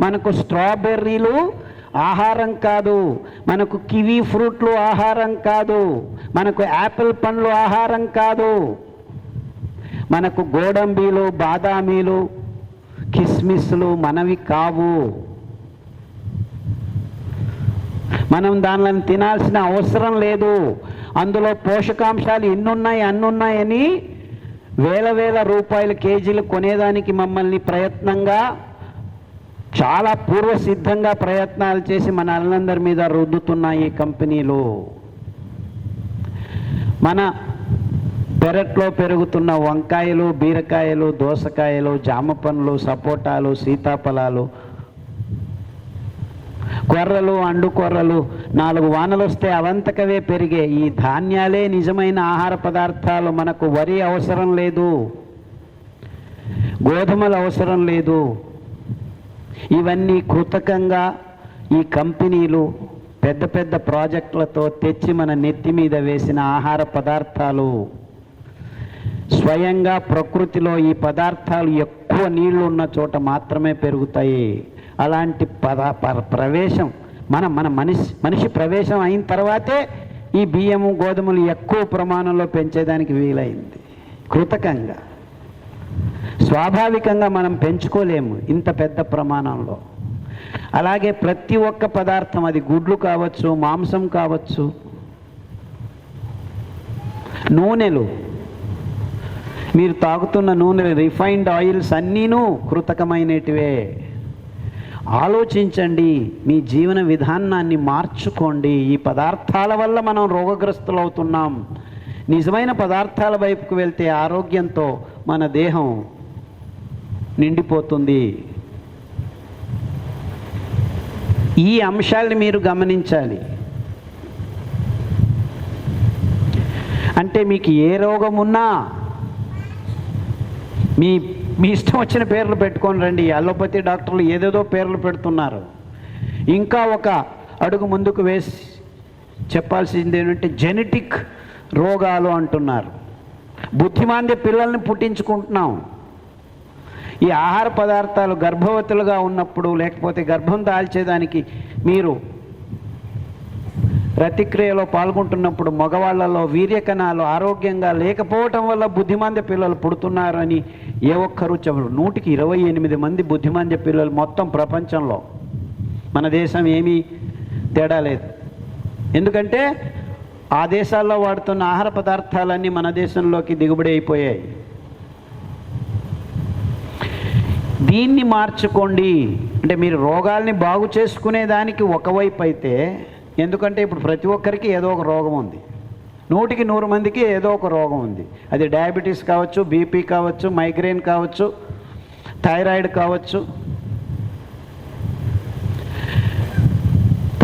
మనకు స్ట్రాబెర్రీలు ఆహారం కాదు మనకు కివీ ఫ్రూట్లు ఆహారం కాదు మనకు యాపిల్ పండ్లు ఆహారం కాదు. మనకు గోడంబీలు బాదామీలు కిస్మిస్లు మనవి కావు. మనం దానిని తినాల్సిన అవసరం లేదు. అందులో పోషకాంశాలు ఎన్నున్నాయి అన్నున్నాయని వేల వేల రూపాయల కేజీలు కొనేదానికి మమ్మల్ని ప్రయత్నంగా చాలా పూర్వసిద్ధంగా ప్రయత్నాలు చేసి మన అల్లందరి మీద రుద్దుతున్నాయి కంపెనీలు మన పెరట్లో పెరుగుతున్న వంకాయలు బీరకాయలు దోసకాయలు జామ పండ్లు సపోటాలు సీతాఫలాలు కొర్రలు అండు కొర్రలు నాలుగు వానలు వస్తే అవంతకవే పెరిగే ఈ ధాన్యాలే నిజమైన ఆహార పదార్థాలు. మనకు వరి అవసరం లేదు గోధుమలు అవసరం లేదు ఇవన్నీ కృతకంగా ఈ కంపెనీలు పెద్ద పెద్ద ప్రాజెక్టులతో తెచ్చి మన నెత్తి మీద వేసిన ఆహార పదార్థాలు. స్వయంగా ప్రకృతిలో ఈ పదార్థాలు ఎక్కువ నీళ్ళు ఉన్న చోట మాత్రమే పెరుగుతాయి. అలాంటి పద ప- ప్రవేశం మన మన మనిషి మనిషి ప్రవేశం అయిన తర్వాతే ఈ బియ్యము గోధుమలు ఎక్కువ ప్రమాణంలో పెంచేదానికి వీలైంది. కృతకంగా. స్వాభావికంగా మనం పెంచుకోలేము ఇంత పెద్ద ప్రమాణంలో. అలాగే ప్రతి ఒక్క పదార్థం అది గుడ్లు కావచ్చు మాంసం కావచ్చు నూనెలు. మీరు తాగుతున్న నూనెలు రిఫైన్డ్ ఆయిల్స్ అన్నీను కృతకమైనటివే. ఆలోచించండి మీ జీవన విధానాన్ని మార్చుకోండి. ఈ పదార్థాల వల్ల మనం రోగగ్రస్తులు అవుతున్నాం నిజమైన పదార్థాల వైపుకు వెళ్తే ఆరోగ్యంతో మన దేహం నిండిపోతుంది. ఈ అంశాల్ని మీరు గమనించాలి. అంటే మీకు ఏ రోగం ఉన్నా మీ మీ ఇష్టం వచ్చిన పేర్లు పెట్టుకొని రండి. అలోపతి డాక్టర్లు ఏదేదో పేర్లు పెడుతున్నారు. ఇంకా ఒక అడుగు ముందుకు వేసి చెప్పాల్సింది ఏంటంటే జెనెటిక్ రోగాలు అంటున్నారు. బుద్ధిమాంద్య పిల్లల్ని పుట్టించుకుంటున్నాం. ఈ ఆహార పదార్థాలు గర్భవతులుగా ఉన్నప్పుడు లేకపోతే గర్భం దాల్చేదానికి మీరు ప్రతిక్రియలో పాల్గొంటున్నప్పుడు మగవాళ్ళలో వీర్యకణాలు ఆరోగ్యంగా లేకపోవటం వల్ల బుద్ధిమాంద్య పిల్లలు పుడుతున్నారని ఏ ఒక్కరు చెప్పరు. నూటికి ఇరవై ఎనిమిది మంది బుద్ధిమాంద్య పిల్లలు మొత్తం ప్రపంచంలో. మన దేశం ఏమీ తేడా లేదు. ఎందుకంటే ఆ దేశాల్లో వాడుతున్న ఆహార పదార్థాలన్నీ మన దేశంలోకి దిగుబడి అయిపోయాయి. దీన్ని మార్చుకోండి. అంటే మీరు రోగాల్ని బాగు చేసుకునే దానికి ఒకవైపు అయితే ఎందుకంటే ఇప్పుడు ప్రతి ఒక్కరికి ఏదో ఒక రోగం ఉంది. నూటికి నూరు మందికి ఏదో ఒక రోగం ఉంది. అది డయాబెటీస్ కావచ్చు బీపీ కావచ్చు మైగ్రేన్ కావచ్చు థైరాయిడ్ కావచ్చు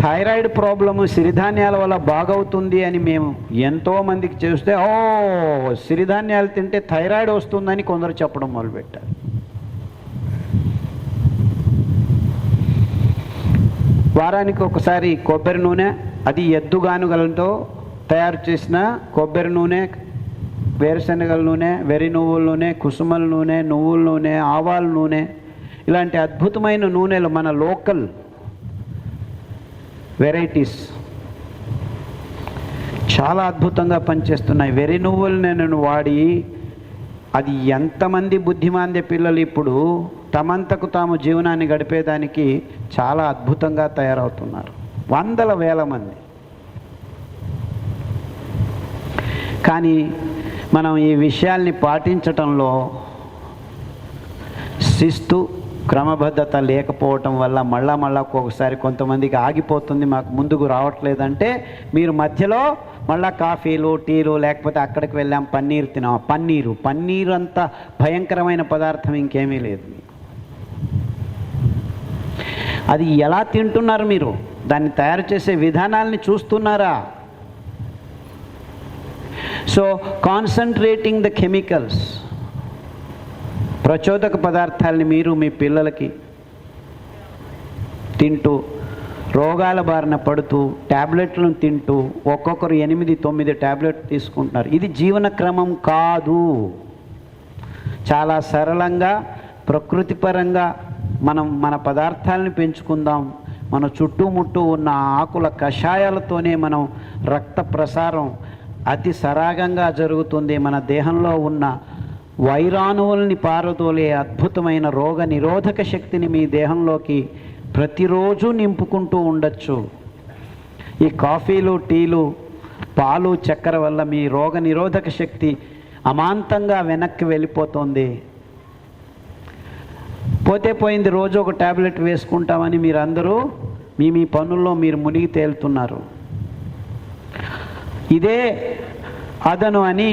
థైరాయిడ్ ప్రాబ్లము సిరిధాన్యాల వల్ల బాగవుతుంది అని మేము ఎంతో మందికి ఓ సిరిధాన్యాలు తింటే థైరాయిడ్ వస్తుందని కొందరు చెప్పడం మొదలుపెట్టారు. వారానికి ఒకసారి కొబ్బరి నూనె అది ఎద్దుగానుగలతో తయారు చేసిన కొబ్బరి నూనె వేరుశనగల నూనె వెరి నువ్వుల నూనె కుసుమల నూనె నువ్వుల నూనె ఆవాల నూనె ఇలాంటి అద్భుతమైన నూనెలు మన లోకల్ వెరైటీస్. చాలా అద్భుతంగా పనిచేస్తున్నాయి. వెరి నువ్వులు నేను వాడి అది ఎంతమంది బుద్ధిమాంద్య పిల్లలు ఇప్పుడు తమంతకు తాము జీవనాన్ని గడిపేదానికి చాలా అద్భుతంగా తయారవుతున్నారు. వందల వేల మంది. కానీ మనం ఈ విషయాల్ని పాటించటంలో శిస్తు క్రమబద్ధత లేకపోవటం వల్ల మళ్ళా మళ్ళా ఒక్కొక్కసారి కొంతమందికి ఆగిపోతుంది మాకు ముందుకు రావట్లేదంటే మీరు మధ్యలో మళ్ళా కాఫీలు టీలు లేకపోతే అక్కడికి వెళ్ళాం పన్నీరు తినాం పన్నీరు పన్నీరు అంత భయంకరమైన పదార్థం ఇంకేమీ లేదు. అది ఎలా తింటున్నారు మీరు? దాన్ని తయారు చేసే విధానాల్ని చూస్తున్నారా? సో కాన్సన్ట్రేటింగ్ ద కెమికల్స్ ప్రచోదక పదార్థాలని మీరు మీ పిల్లలకి తింటూ రోగాల బారిన పడుతూ ట్యాబ్లెట్లను తింటూ ఒక్కొక్కరు ఎనిమిది తొమ్మిది ట్యాబ్లెట్ తీసుకుంటున్నారు. ఇది జీవన క్రమం కాదు. చాలా సరళంగా ప్రకృతిపరంగా మనం మన పదార్థాలను పెంచుకుందాం. మన చుట్టుముట్టూ ఉన్న ఆకుల కషాయాలతోనే మనం రక్త ప్రసారం అతి సరాగంగా జరుగుతుంది. మన దేహంలో ఉన్న వైరాణువుల్ని పారదోలే అద్భుతమైన రోగ నిరోధక శక్తిని మీ దేహంలోకి ప్రతిరోజు నింపుకుంటూ ఉండొచ్చు. ఈ కాఫీలు టీలు పాలు చక్కెర వల్ల మీ రోగ నిరోధక శక్తి అమాంతంగా వెనక్కి వెళ్ళిపోతుంది. పోతే పోయింది రోజు ఒక ట్యాబ్లెట్ వేసుకుంటామని మీరందరూ మీ మీ పనుల్లో మీరు మునిగి తేలుతున్నారు. ఇదే అదను అని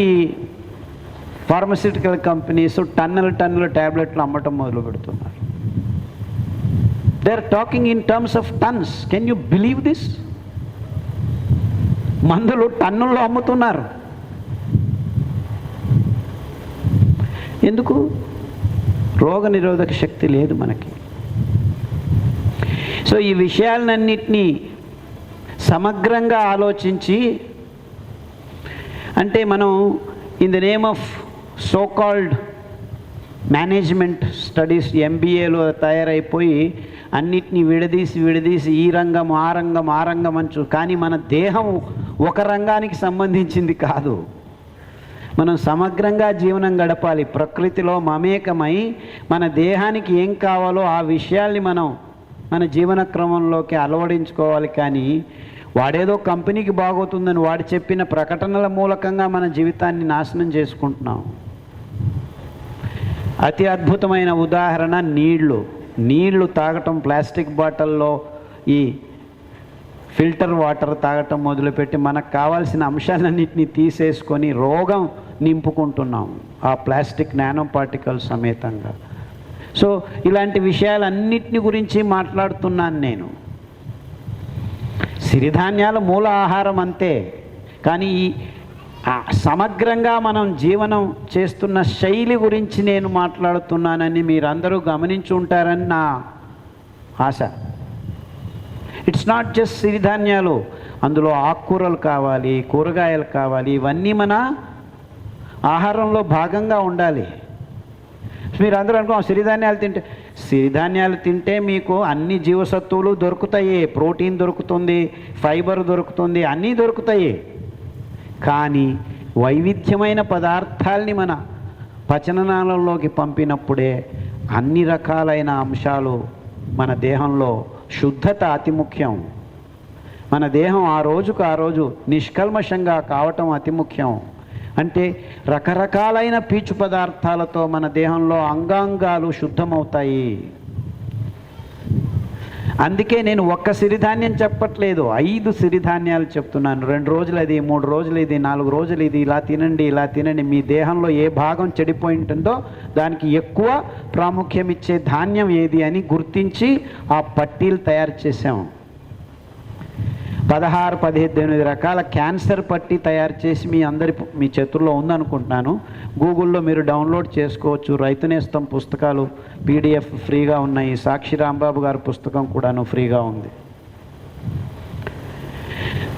ఫార్మస్యూటికల్ కంపెనీస్ టన్నుల టన్నుల ట్యాబ్లెట్లు అమ్మటం మొదలు పెడుతున్నారు. They are talking in terms of tons can you believe this మందులు టన్నుల్లో అమ్ముతున్నారు. ఎందుకు? రోగ నిరోధక శక్తి లేదు మనకి. సో ఈ విషయాలన్నింటినీ సమగ్రంగా ఆలోచించి అంటే మనం in the name of so called management studies ఎంబీఏలో తయారైపోయి అన్నిటినీ విడదీసి విడదీసి ఈ రంగం ఆ రంగం ఆ రంగం అంచు కానీ మన దేహం ఒక రంగానికి సంబంధించింది కాదు. మనం సమగ్రంగా జీవనం గడపాలి. ప్రకృతిలో మమేకమై మన దేహానికి ఏం కావాలో ఆ విషయాల్ని మనం మన జీవన క్రమంలోకి అలవడించుకోవాలి కానీ వాడేదో కంపెనీకి బాగోతుందని వాడు చెప్పిన ప్రకటనల మూలకంగా మన జీవితాన్ని నాశనం చేసుకుంటున్నాం. అతి అద్భుతమైన ఉదాహరణ నీళ్ళు. నీళ్ళు తాగటం ప్లాస్టిక్ బాటిల్లో ఈ ఫిల్టర్ వాటర్ తాగటం మొదలుపెట్టి మనకు కావాల్సిన అంశాలన్నింటినీ తీసేసుకొని రోగం నింపుకుంటున్నాం ఆ ప్లాస్టిక్ నానో పార్టికల్ సమేతంగా. సో ఇలాంటి విషయాలన్నిటిని గురించి మాట్లాడుతున్నాను నేను. సిరిధాన్యాల మూల ఆహారం అంతే. కానీ ఈ సమగ్రంగా మనం జీవనం చేస్తున్న శైలి గురించి నేను మాట్లాడుతున్నానని మీరందరూ గమనించి ఉంటారని నా ఆశ. ఇట్స్ నాట్ జస్ట్ సిరిధాన్యాలు అందులో ఆకుకూరలు కావాలి కూరగాయలు కావాలి ఇవన్నీ మన ఆహారంలో భాగంగా ఉండాలి. మీరు అందరూ అనుకో సిరిధాన్యాలు తింటే సిరిధాన్యాలు తింటే మీకు అన్ని జీవసత్తువులు దొరుకుతాయి ప్రోటీన్ దొరుకుతుంది ఫైబర్ దొరుకుతుంది అన్నీ దొరుకుతాయి. కానీ వైవిధ్యమైన పదార్థాల్ని మన పచననాళంలోకి పంపినప్పుడే అన్ని రకాలైన అంశాలు మన దేహంలో శుద్ధత అతి ముఖ్యం. మన దేహం ఆ రోజుకు ఆ రోజు నిష్కల్మషంగా కావటం అతి ముఖ్యం. అంటే రకరకాలైన పీచు పదార్థాలతో మన దేహంలో అంగాంగాలు శుద్ధమవుతాయి. అందుకే నేను ఒక్క సిరిధాన్యం చెప్పట్లేదు ఐదు సిరిధాన్యాలు చెప్తున్నాను. రెండు రోజులు అది మూడు రోజులు ఇది నాలుగు రోజులు ఇది ఇలా తినండి ఇలా తినండి. మీ దేహంలో ఏ భాగం చెడిపోయి ఉంటుందో దానికి ఎక్కువ ప్రాముఖ్యం ఇచ్చే ధాన్యం ఏది అని గుర్తించి ఆ పట్టీలు తయారు చేసాము పదహారు పదిహేను రకాల క్యాన్సర్ పట్టి తయారు చేసి మీ అందరి మీ చేతుల్లో ఉందనుకుంటున్నాను. గూగుల్లో మీరు డౌన్లోడ్ చేసుకోవచ్చు. రైతు నేస్తం పుస్తకాలు. పీడిఎఫ్ ఫ్రీగా ఉన్నాయి. సాక్షి రాంబాబు గారి పుస్తకం కూడాను ఫ్రీగా ఉంది.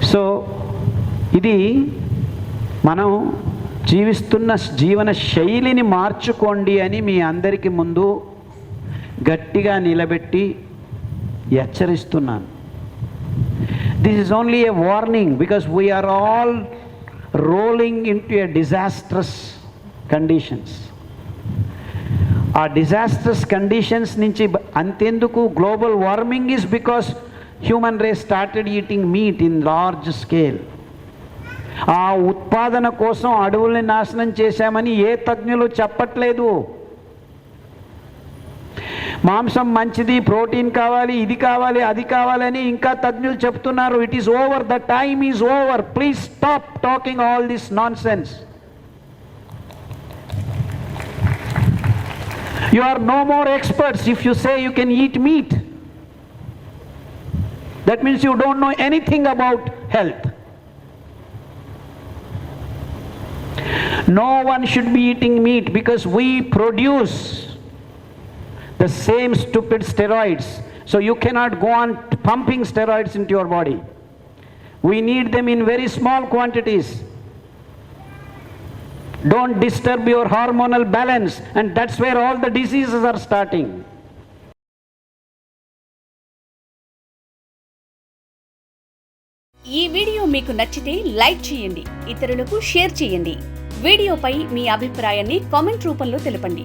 సో ఇది మనం జీవిస్తున్న జీవన శైలిని మార్చుకోండి అని మీ అందరికీ ముందు గట్టిగా నిలబెట్టి హెచ్చరిస్తున్నాను. This is only a warning because we are all rolling into a disastrous conditions ఆ డిజాస్ట్రస్ కండిషన్స్ నుంచి అంతెందుకు? Global warming is because human race started eating meat in large scale ఆ ఉత్పాదన కోసం అడవుల్ని నాశనం చేశామని ఏ తజ్ఞులు చెప్పట్లేదు? మాంసం మంచిది ప్రోటీన్ కావాలి ఇది కావాలి అది కావాలని ఇంకా తజ్ఞులు చెప్తున్నారు. It is over the time is over please stop talking all this nonsense you are no more experts if you say you can eat meat that means you don't know anything about health No one should be eating meat because we produce the same stupid steroids. So you cannot go on pumping steroids into your body. We need them in very small quantities. Don't disturb your hormonal balance, and that's where all the diseases are starting. ఈ video మీకు నచ్చితే like చేయండి ఇతరులకు share చేయండి వీడియోపై మీ అభిప్రాయాన్ని comment రూపంలో తెలపండి